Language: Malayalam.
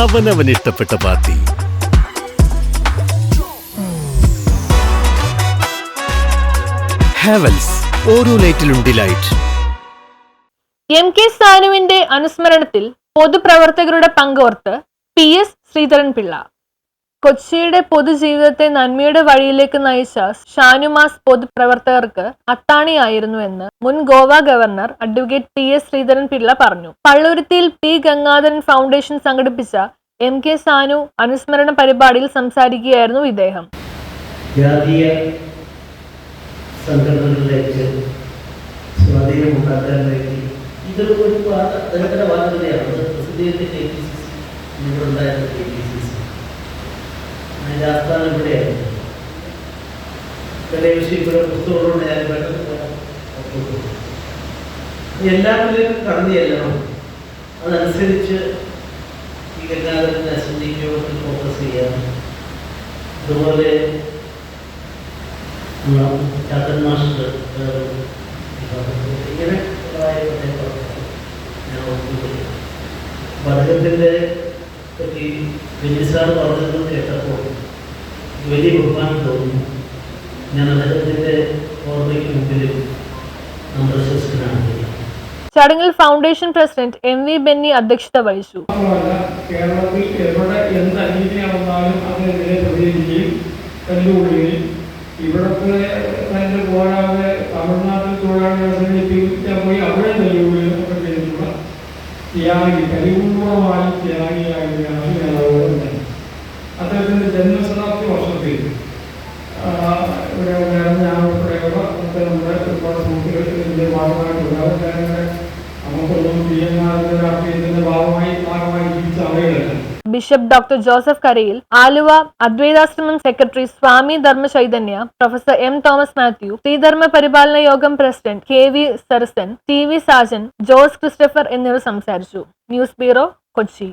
അവനവൻ ഇഷ്ടപ്പെട്ട പാർട്ടി. ഹാവൽസ് ഓരോ ലൈറ്റിലും ഡിലൈറ്റ് എം കെ സാനുവിന്റെ അനുസ്മരണത്തിൽ പൊതുപ്രവർത്തകരുടെ പങ്കോർത്ത് പി എസ് ശ്രീധരൻപിള്ള. കൊച്ചിയുടെ പൊതുജീവിതത്തെ നന്മയുടെ വഴിയിലേക്ക് നയിച്ച ഷാനുമാസ് പൊതുപ്രവർത്തകർക്ക് അത്താണിയായിരുന്നു എന്ന് മുൻ Goa governor advocate P S Sreedharan Pillai പറഞ്ഞു. പള്ളുരുത്തിയിൽ പി ഗംഗാധരൻ ഫൗണ്ടേഷൻ സംഘടിപ്പിച്ച എം കെ സാനു അനുസ്മരണ പരിപാടിയിൽ സംസാരിക്കുകയായിരുന്നു ഇദ്ദേഹം. ജാതീയ സംഘടനകളിലേക്ക് സ്വാധീനമുണ്ടാക്കാൻ വേണ്ടി ഇതൊരു അദ്ദേഹത്തിന്റെ വാദതയാണ് അത് പ്രസിദ്ധീകരിച്ച കെ പി സി സി ഇവിടെ ഉണ്ടായിരുന്ന കെ പി സി സി ആസ്ഥാനം ഇവിടെയായിരുന്നു ഞാൻ പെട്ടെന്ന്. എല്ലാവരിലേക്കും കടന്നു ചെല്ലണം. അതനുസരിച്ച് ഈ ഗംഗാധരന്റെ യോഗത്തിൽ ഫോക്കസ് ചെയ്യാം. അതുപോലെ മാസ്റ്റർ ഇങ്ങനെ അദ്ദേഹത്തിന്റെ പറ്റി വലിയ സാർ കേട്ടപ്പോൾ വലിയ ബഹുമാനം തോന്നുന്നു ഞാൻ അദ്ദേഹത്തിന്റെ ഓർമ്മയ്ക്ക് മുമ്പിലും നാം ചടങ്ങിൽ foundation president M V Benny അധ്യക്ഷത വഹിച്ചു. കേരളത്തിൽ എവിടെ എന്ത് അനീതിയാണ് വന്നാലും അതിനെതിരെ പ്രതികരിക്കുകയും കണ്ടുകൊള്ളുകയും ഇവിടത്തെ തന്നെ പോരാതെ തമിഴ്നാട്ടിൽ തൊഴിലാളികളെ സംഘടിപ്പിക്കാൻ പോയി അവിടെ ചെയ്തിട്ടുള്ള ത്യാഗി പരിപൂർണമായി ത്യാഗിയായിരുന്ന ഇതിന്റെ ഭാഗമായിട്ടുണ്ട് നമുക്കൊന്നും രാഷ്ട്രീയത്തിന്റെ ഭാഗമായി ഭാഗമായി ജീവിച്ച bishop doctor Joseph Kariyil Aluva Advaitashramam secretary Swami Dharma Chaitanya professor M Thomas Mathew Sreedharma Paripalana Yogam president K V Sarasan T V Sajan Jose Christopher എന്നിവർ സംസാരിച്ചു. News bureau Kochi.